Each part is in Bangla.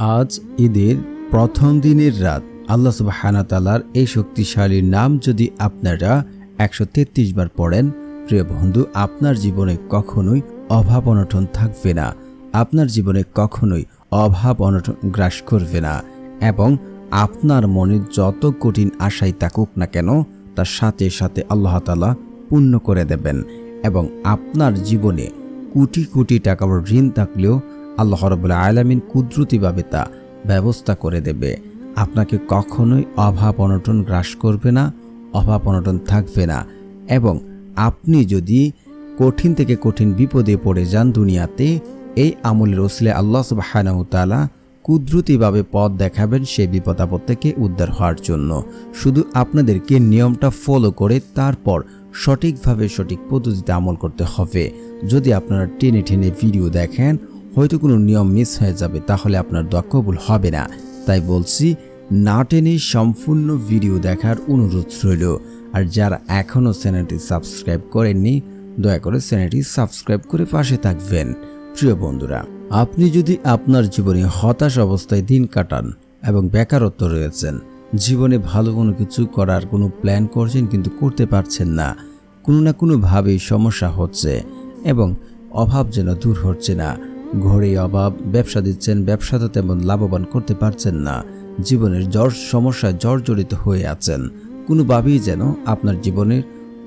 আজ ঈদের প্রথম দিনের রাত আল্লাহ সুবাহানাতালার এই শক্তিশালী নাম যদি আপনারা একশো তেত্রিশ বার পড়েন, প্রিয় বন্ধু, আপনার জীবনে কখনোই অভাব অনটন থাকবে না। আপনার জীবনে কখনোই অভাব অনটন গ্রাস করবে না এবং আপনার মনে যত কঠিন আশাই থাকুক না কেন, তার সাথে সাথে আল্লাহ তালা পূর্ণ করে দেবেন এবং আপনার জীবনে কোটি কোটি টাকার ঋণ থাকলেও আল্লাহ রবুল্লা আলামিন কুদরতিভাবে তা ব্যবস্থা করে দেবে। আপনাকে কখনোই অভাব অনটন গ্রাস করবে না, অভাব অনটন থাকবে না এবং আপনি যদি কঠিন থেকে কঠিন বিপদে পড়ে যান দুনিয়াতে, এই আমলের ওসলে আল্লাহ সুবাহানাহতালা কুদরতিভাবে পথ দেখাবেন সেই বিপদ আপদ থেকে উদ্ধার হওয়ার জন্য। শুধু আপনাদেরকে নিয়মটা ফলো করে তারপর সঠিকভাবে সঠিক পদ্ধতিতে আমল করতে হবে। যদি আপনারা টেনে টেনে ভিডিও দেখেন হয়তো কোনো নিয়ম মিস হয়ে যাবে, তাহলে আপনার দোয়া কবুল হবে না। তাই বলছি, না টেনে সম্পূর্ণ ভিডিও দেখার অনুরোধ রইল। আর যারা এখনও চ্যানেলটি সাবস্ক্রাইব করেননি, দয়া করে চ্যানেলটি সাবস্ক্রাইব করে পাশে থাকবেন। প্রিয় বন্ধুরা, আপনি যদি আপনার জীবনে হতাশ অবস্থায় দিন কাটান এবং বেকারত্ব রয়েছেন, জীবনে ভালো কোনো কিছু করার কোনো প্ল্যান করছেন কিন্তু করতে পারছেন না, কোনো না কোনোভাবেই সমস্যা হচ্ছে এবং অভাব যেন দূর হচ্ছে না। ঘরে অভাব, ব্যবসা দিচ্ছেন, ব্যবসাতে তেমন লাভবান করতে পারছেন না। জীবনের জ্বর সমস্যায় জর্জরিত হয়ে আছেন। কোনোভাবেই যেন আপনার জীবনের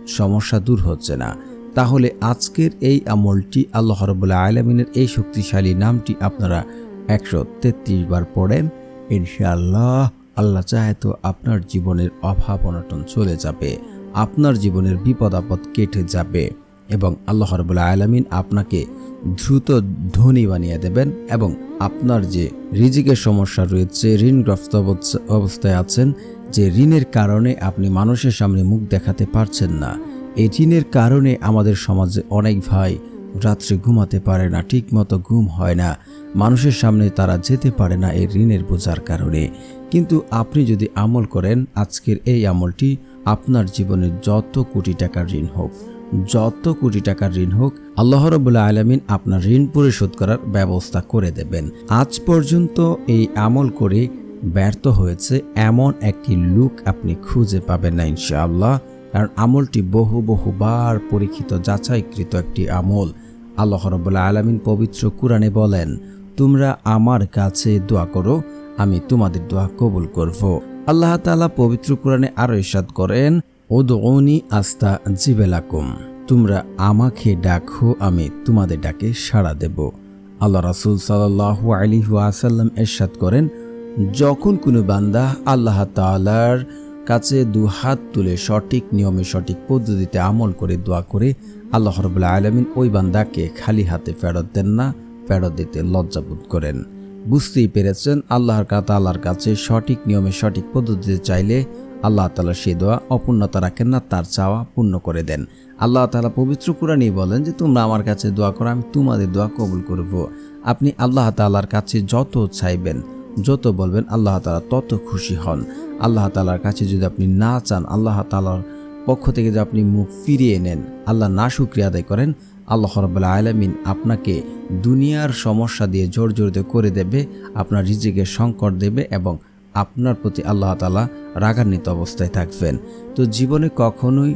সমস্যা দূর হচ্ছে না। তাহলে আজকের এই আমলটি আল্লাহ রবুল্লা আলমিনের এই শক্তিশালী নামটি আপনারা একশো তেত্রিশ বার পড়েন, ইনশাআল্লাহ আল্লাহ চাহে তো আপনার জীবনের অভাব অনটন চলে যাবে, আপনার জীবনের বিপদ আপদ কেটে যাবে। এবং আল্লাহ রবুল্লা আলমিন আপনাকে দ্রুত ধনী বানিয়ে দেবেন এবং আপনার যে রিজিকের সমস্যা রয়েছে, ঋণগ্রস্ত অবস্থ- অবস্থায় আছেন, যে ঋণের কারণে আপনি মানুষের সামনে মুখ দেখাতে পারছেন না। এই ঋণের কারণে আমাদের সমাজে অনেক ভাই রাত্রে ঘুমাতে পারে না, ঠিকমতো ঘুম হয় না। মানুষের সামনে তারা যেতে পারে না এই ঋণের বোঝার কারণে। কিন্তু আপনি যদি আমল করেন, আজকের এই আমলটি আপনার জীবনে যত কোটি টাকার ঋণ হোক যত কোটি টাকার ঋণ হোক, আল্লাহ রবুল্লা আলমিন আপনার ঋণ পরিশোধ করার ব্যবস্থা করে দেবেন। আজ পর্যন্ত এই আমল করে ব্যর্থ হয়েছে এমন একটি লুক আপনি খুঁজে পাবেন না ইনশাআল্লাহ। কারণ আমলটি বহু বহুবার পরীক্ষিত, যাচাইকৃত একটি আমল। আল্লাহ রবুল্লা আলমিন পবিত্র কুরআনে বলেন, তোমরা আমার কাছে দোয়া করো, আমি তোমাদের দোয়া কবুল করব। আল্লাহ তাআলা পবিত্র কোরআনে আরও ইরশাদ করেন ওদৌনি আস্তা জিবেলাকুম। তোমরা আমাকে ডাকো, আমি তোমাদের ডাকে সাড়া দেব। আল্লাহ রাসূল সাল্লাল্লাহু আলাইহি ওয়াসাল্লাম এরশাদ করেন, যখন কোনো বান্দা আল্লাহ তাআলার কাছে দু হাত তুলে সঠিক নিয়মে সঠিক পদ্ধতিতে আমল করে, দোয়া করে, আল্লাহ রবুল্লা আলমিন ওই বান্দাকে খালি হাতে ফেরত দেন না, ফেরত দিতে লজ্জাবোধ করেন। বুঝতেই পেরেছেন, আল্লাহর তাআলার কাছে সঠিক নিয়মে সঠিক পদ্ধতিতে চাইলে আল্লাহ তালা সেই দোয়া অপূর্ণতা রাখেন না, তার চাওয়া পূর্ণ করে দেন। আল্লাহ তালা পবিত্র কোরআনই বলেন যে, তোমরা আমার কাছে দোয়া করো, আমি তোমাদের দোয়া কবুল করব। আপনি আল্লাহ তাআলার কাছে যত চাইবেন, যত বলবেন, আল্লাহ তালা তত খুশি হন। আল্লাহ তালার কাছে যদি আপনি না চান, আল্লাহ তালার পক্ষ থেকে যদি আপনি মুখ ফিরিয়ে নেন, আল্লাহ না শুক্রিয়া আদায় করেন, আল্লাহ রবাল্লা আলমিন আপনাকে দুনিয়ার সমস্যা দিয়ে জর্জরিত করে দেবে, আপনার রিজিকের সংকট দেবে এবং আপনার প্রতি আল্লাহ তালা রাগান্বিত অবস্থায় থাকবেন। তো জীবনে কখনোই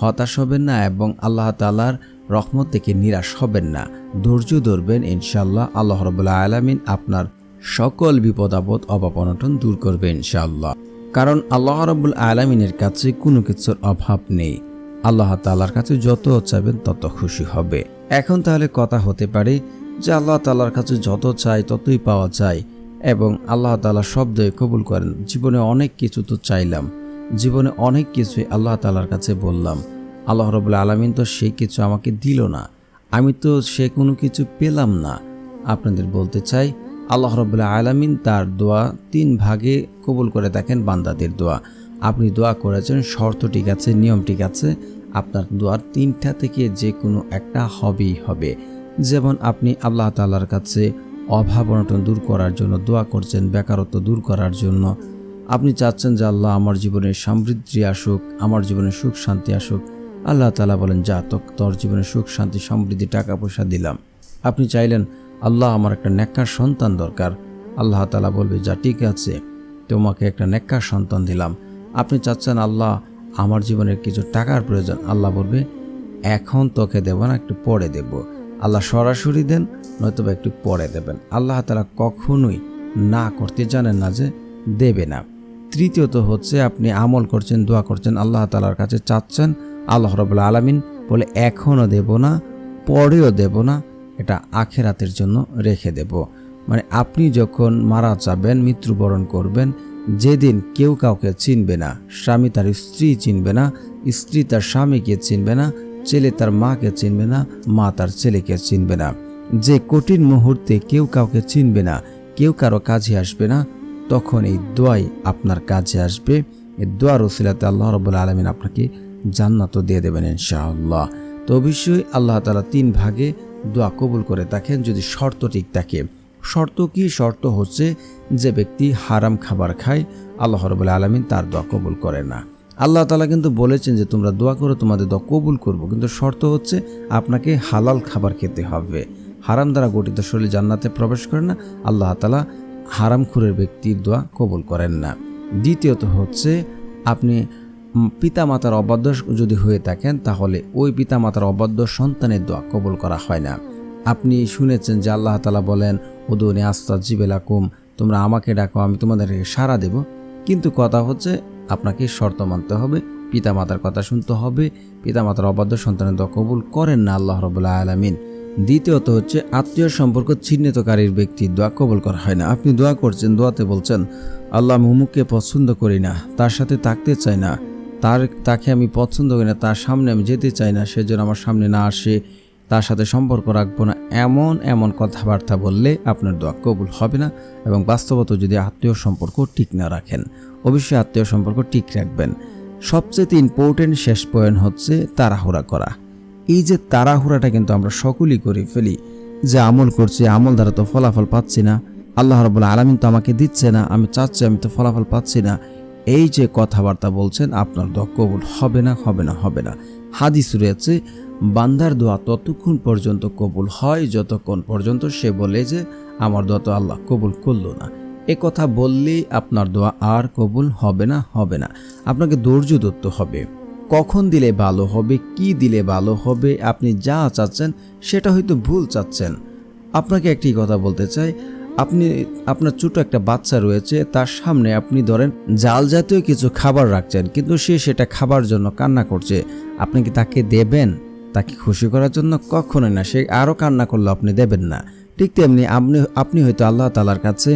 হতাশ হবেন না এবং আল্লাহ তালার রহমত থেকে নিরাশ হবেন না। ধৈর্য ধরবেন ইনশাল্লাহ আল্লাহ রবাল্লা আলমিন আপনার সকল বিপদ আপদ, অভাব অনটন দূর করবে, ইনশাআল্লাহ। কারণ আল্লাহ রব্বুল আলমিনের কাছে কোনো কিছুর অভাব নেই। আল্লাহ তালার কাছে যত চাইবেন তত খুশি হবে। এখন তাহলে কথা হতে পারে যে আল্লাহ তালার কাছে যত চাই ততই পাওয়া যায়। এবং আল্লাহ তালা শব্দে কবুল করেন। জীবনে অনেক কিছু তো চাইলাম। জীবনে অনেক কিছুই আল্লাহ তালার কাছে বললাম। আল্লাহ রবুল্লা আলমিন তো সেই কিছু আমাকে দিল না। আমি তো সে কোনো কিছু পেলাম না। আপনাদের বলতে চাই, আল্লাহ রবুল্লা আলমিন তার দোয়া তিন ভাগে কবুল করে দেখেন বান্দাদের দোয়া। আপনি দোয়া করেছেন, শর্ত ঠিক আছে, নিয়ম ঠিক আছে। আপনার দোয়ার তিনটা থেকে যে কোনো একটা হবেই হবে। যেমন আপনি আল্লাহ তালার কাছে অভাব অনটন দূর করার জন্য, দোয়া করছেন বেকারত্ব দূর করার জন্য। আপনি চাচ্ছেন যে আল্লাহ আমার জীবনে সমৃদ্ধি আসুক, আমার জীবনে সুখ শান্তি আসুক। আল্লাহ তালা বলেন, যা তোর জীবনে সুখ, শান্তি, সমৃদ্ধি, টাকা পয়সা দিলাম। আপনি চাইলেন, আল্লাহ আমার একটা নেককার সন্তান দরকার। আল্লাহ তালা বলবে, যা ঠিক আছে, তোমাকে একটা নেককার সন্তান দিলাম। আপনি চাচ্ছেন, আল্লাহ আমার জীবনের কিছু টাকার প্রয়োজন। আল্লাহ বলবে, এখন তোকে দেব না, একটু পরে দেব। আল্লাহ সরাসরি দেন, নয়তোবা একটু পরে দেবেন। আল্লাহ তালা কখনোই না করতে জানেন না যে দেবে না। তৃতীয়ত হচ্ছে আপনি আমল করছেন, দোয়া করছেন, আল্লাহ তালার কাছে চাচ্ছেন, আল্লাহ রবুল্লা আলমিন বলে এখনও দেব না, পরেও দেব না, এটা আখেরাতের জন্য রেখে দেব। মানে আপনি যখন মারা যাবেন, মৃত্যুবরণ করবেন, যেদিন কেউ কাউকে চিনবে না, স্বামী তার স্ত্রী চিনবে না, স্ত্রী তার স্বামীকে চিনবে না ছেলে তার মাকে চিনবে না, মা তার ছেলেকে চিনবে না। যে কঠিন মুহূর্তে কেউ কাউকে চিনবে না, কেউ কারও কাজে আসবে না, তখন এই দোয়াই আপনার কাজে আসবে। এই দোয়ার ওসিলাতে আল্লাহ রবুল্লা আলমিন আপনাকে জান্নাতও দিয়ে দেবেন ইনশাআল্লাহ। তো অবশ্যই আল্লাহ তালা তিন ভাগে দোয়া কবুল করে থাকেন, যদি শর্ত ঠিক থাকে। শর্ত কি? শর্ত হচ্ছে যে ব্যক্তি হারাম খাবার খায়, আল্লাহ রবুল্লা আলমিন তার দোয়া কবুল করে না। আল্লাহ তালা কিন্তু বলেছেন যে তোমরা দোয়া করো, তোমাদের দোয়া কবুল করব। কিন্তু শর্ত হচ্ছে আপনাকে হালাল খাবার খেতে হবে। হারাম দ্বারা গঠিত শরীর জান্নাতে প্রবেশ করে না। আল্লাহ তালা হারামখুরের ব্যক্তির দোয়া কবুল করেন না। দ্বিতীয়ত হচ্ছে আপনি পিতামাতার অবাধ্য যদি হয়ে থাকেন, তাহলে ওই পিতামাতার অবাধ্য সন্তানের দোয়া কবুল করা হয় না। আপনি শুনেছেন যে আল্লাহ তালা বলেন, উদুনে আস্তা জিবেলাকুম তোমরা আমাকে ডাকো, আমি তোমাদেরকে সাড়া দেব। কিন্তু কথা হচ্ছে আপনাকে শর্ত মানতে হবে, পিতামাতার কথা শুনতে হবে, পিতামাতার অবাধ্য সন্তানের কবুল করেন না আল্লাহ রবুল্লাহ আলমিন। দ্বিতীয়ত হচ্ছে, আত্মীয় সম্পর্ক চিহ্নিতকারীর ব্যক্তির দোয়া কবল করা হয় না। আপনি দোয়া করছেন, দোয়াতে বলছেন, আল্লাহ মুমুককে পছন্দ করি না, তার সাথে থাকতে চাই না। তার, তাকে আমি পছন্দ করি না, তার সামনে আমি যেতে চাই না সেজন্য আমার সামনে না আসে। তার সাথে সম্পর্ক রাখব না। এমন এমন কথাবার্তা বললে আপনার দোয়া কবুল হবে না এবং বাস্তবত যদি আত্মীয় সম্পর্ক ঠিক না রাখেন, অবশ্যই আত্মীয় সম্পর্ক ঠিক রাখবেন। সবচেয়ে ইম্পর্টেন্ট শেষ পয়েন্ট হচ্ছে তাড়াহুড়া করা। এই যে তাড়াহুড়াটা কিন্তু আমরা সকলেই করে ফেলি, যে আমল করছি, আমল দ্বারা তো ফলাফল পাচ্ছি না। আল্লাহ রবুল্লা আলমিন তো আমাকে দিচ্ছে না, আমি চাচ্ছি আমি তো ফলাফল পাচ্ছি না। এই যে কথাবার্তা বলছেন, আপনার দোয়া কবুল হবে না হবে না হবে না। হাদিস রয়েছে বান্দার দোয়া ততক্ষণ পর্যন্ত কবুল হয়, যতক্ষণ পর্যন্ত সে বলে যে, আমার দোয়া তো আল্লাহ কবুল করল না। এ কথা বললেই আপনার দোয়া আর কবুল হবে না হবে না। আপনাকে ধৈর্য ধরতে হবে। কখন দিলে ভালো হবে, কি দিলে ভালো হবে, আপনি যা চাচ্ছেন, সেটা হয়তো ভুল চাচ্ছেন। আপনাকে একটি কথা বলতে চাই। আপনি, আপনার ছোট একটা বাচ্চা রয়েছে, তার সামনে আপনি ধরেন জাল জাতীয় কিছু খাবার রাখছেন, কিন্তু সে সেটা খাবার জন্য কান্না করছে। আপনি কি তাকে দেবেন? তাকে খুশি করার জন্য কখনোই না, সে আরও কান্না করলে আপনি দেবেন না। ঠিক তেমনি আপনি আপনি হয়তো আল্লাহ তালার কাছে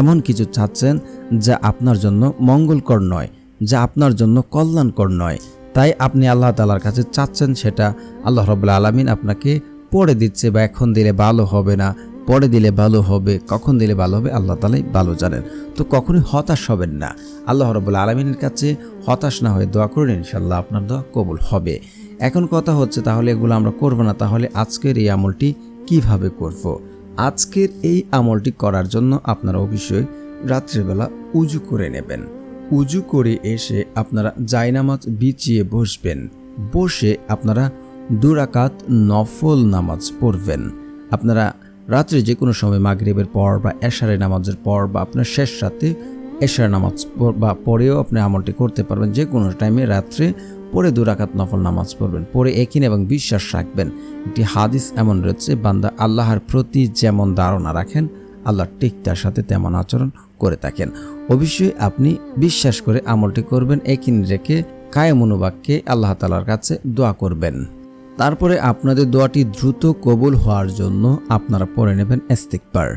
এমন কিছু চাচ্ছেন যা আপনার জন্য মঙ্গলকর নয়, যা আপনার জন্য কল্যাণকর নয়। তাই আপনি আল্লাহ তালার কাছে চাচ্ছেন সেটা আল্লাহ রবুল্লা আলমিন আপনাকে পড়ে দিচ্ছে বা এখন দিলে ভালো হবে না, পরে দিলে ভালো হবে, কখন দিলে ভালো হবে আল্লাহ তালাই ভালো জানেন। তো কখনোই হতাশ হবেন না। আল্লাহ রবুল্লা আলমিনের কাছে হতাশ না হয়ে দোয়া করুন ইনশাল্লাহ আপনার দোয়া কবুল হবে। এখন কথা হচ্ছে তাহলে এগুলো আমরা করব না, তাহলে আজকের এই আমলটি কীভাবে করব। আজকের এই আমলটি করার জন্য আপনারা অবশ্যই রাত্রিবেলা উজু করে নেবেন। উজু করে এসে আপনারা জায়নামাজ বিছিয়ে বসবেন। বসে আপনারা দুরাকাত নফল নামাজ পড়বেন। আপনারা রাত্রে যে কোনো সময় মাগরিবের পর বা এশারে নামাজের পর বা আপনার শেষ রাতে এশার নামাজ বা পরেও আপনি আমলটি করতে পারবেন। যে কোনো টাইমে রাত্রে পরে দুরাকাত নফল নামাজ পড়বেন পরে একিন এবং বিশ্বাস রাখবেন। একটি হাদিস এমন রয়েছে, বান্দা আল্লাহর প্রতি যেমন ধারণা রাখেন, আল্লাহ ঠিক তার সাথে তেমন আচরণ করে থাকেন। অবশ্যই আপনি বিশ্বাস করে আমলটি করবেন একিন রেখে কায়মনোবাক্যে আল্লাহ তালার কাছে দোয়া করবেন। তারপরে আপনাদের দোয়াটি দ্রুত কবুল হওয়ার জন্য আপনারা পড়ে নেবেন এস্তিকবার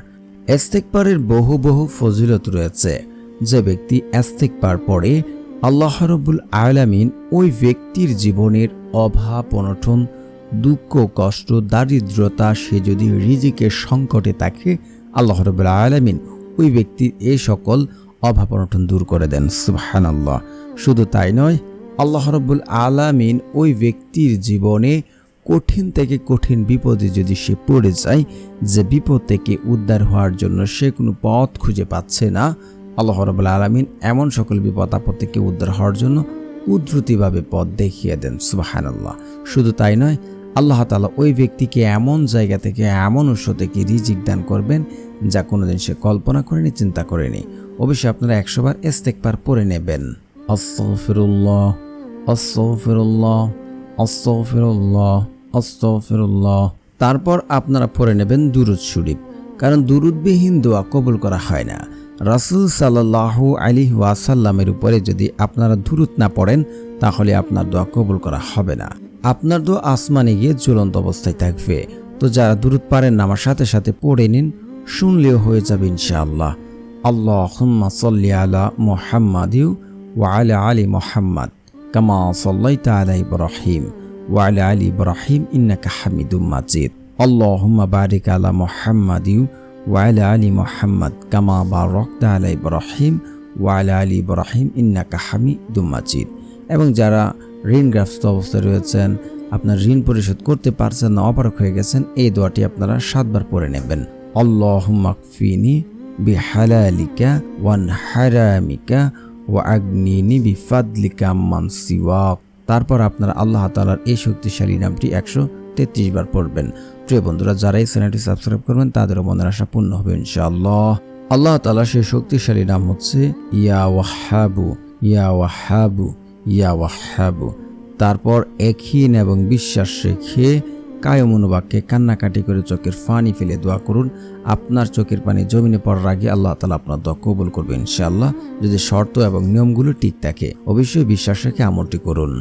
এস্তেকবারের বহু বহু ফজিলত রয়েছে। যে ব্যক্তি এস্তেকবার পড়ে আল্লাহ রবুল আয়ালামিন ওই ব্যক্তির জীবনের অভাব, অনটন, দুঃখ, কষ্ট, দারিদ্রতা, সে যদি রিজিকের সংকটে থাকে, আল্লাহ রবুল আয়ালামিন ওই ব্যক্তির এই সকল অভাব, অনটন দূর করে দেন। সুবহান আল্লাহ শুধু তাই নয়, আল্লাহ রব্বুল আলামিন ওই ব্যক্তির জীবনে কঠিন থেকে কঠিন বিপদে যদি সে পড়ে যায়, যে বিপদ থেকে উদ্ধার হওয়ার জন্য সে কোনো পথ খুঁজে পাচ্ছে না আল্লাহ রবুল্লা আলমিন এমন সকল বিপদ আপদ থেকে উদ্ধার হওয়ার জন্য উদ্ধৃতিভাবে পথ দেখিয়ে দেন সুবাহান আল্লাহ শুধু তাই নয়, আল্লাহ তালা ওই ব্যক্তিকে এমন জায়গা থেকে, এমন উৎস থেকে রিজিক দান করবেন যা কোনোদিন সে কল্পনা করেনি, চিন্তা করেনি। অবশ্যই আপনারা একশোবার ইস্তেকবার পড়ে নেবেন। আস্তফিরুল্লাহ আস্তফিরুল্লাহ আস্তফিরুল্লাহ আস্তফিরুল্লাহ তারপর আপনারা পড়ে নেবেন দুরুদ শরীফ, কারণ দুরুদবিহীন দোয়া কবুল করা হয় না। রাসুল সাল্লাহ আলী ওয়াসাল্লামের উপরে যদি আপনারা দুরুদ না পড়েন, তাহলে আপনার দোয়া কবুল করা হবে না। আপনার দোয়া আসমানে গিয়ে জ্বলন্ত অবস্থায় থাকবে। তো যারা দূরত পারেন আমার সাথে সাথে পড়ে নিন, শুনলেও হয়ে যাবে ইনশাআল্লাহ। আল্লাহ সাল্লি আলা মোহাম্মদিউ ওয়া আলা মোহাম্মদ, কামা সাল্লাইতা আলা ইব্রাহিম ওয়া আলা ইব্রাহিম ইন্নাকা হামিদুম মাজিদ। আল্লাহুম্মা বারিক আলা মোহাম্মদিউ ওয়া আলা মোহাম্মদ কামা বারাকতা আলা ইব্রাহিম ওয়া আলা ইব্রাহিম ইন্নাকা হামিদুম মাজিদ এবং যারা ঋণগ্রস্ত অবস্থায় রয়েছেন, আপনার ঋণ পরিশোধ করতে পারছেন না অপারক হয়ে গেছেন, এই দোয়াটি আপনারা সাতবার পড়ে নেবেন। আল্লাহ মাকফিনি বিহালালিকা ওয়ান হারামিকা ও আগ্নিনি বিফাদলিকা মান সিওয়াক। তারপর আপনারা আল্লাহ তালার এই শক্তিশালী নামটি একশো তেত্রিশ বার পড়বেন। প্রিয় বন্ধুরা যারা এই চ্যানেলটি সাবস্ক্রাইব করবেন, তাদেরও মনের আশা পূর্ণ হবে ইনশাআল্লাহ। আল্লাহ তালা সেই শক্তিশালী নাম হচ্ছে ইয়া ওয়াহাবু ইয়া ওয়াহাবু ইয়া ওয়াহাবু। তারপর একহীন এবং বিশ্বাস রেখে কায় মনোবাক্যে কান্নাকাটি করে চোখের পানি ফেলে দোয়া করুন। আপনার চোখের পানি জমিনে পড়ার আগে আল্লাহ তালা আপনার দোয়া কবুল করবে ইনশাআল্লাহ। যদি শর্ত এবং নিয়মগুলো ঠিক থাকে, অবশ্যই বিশ্বাস রেখে আমলটি করুন।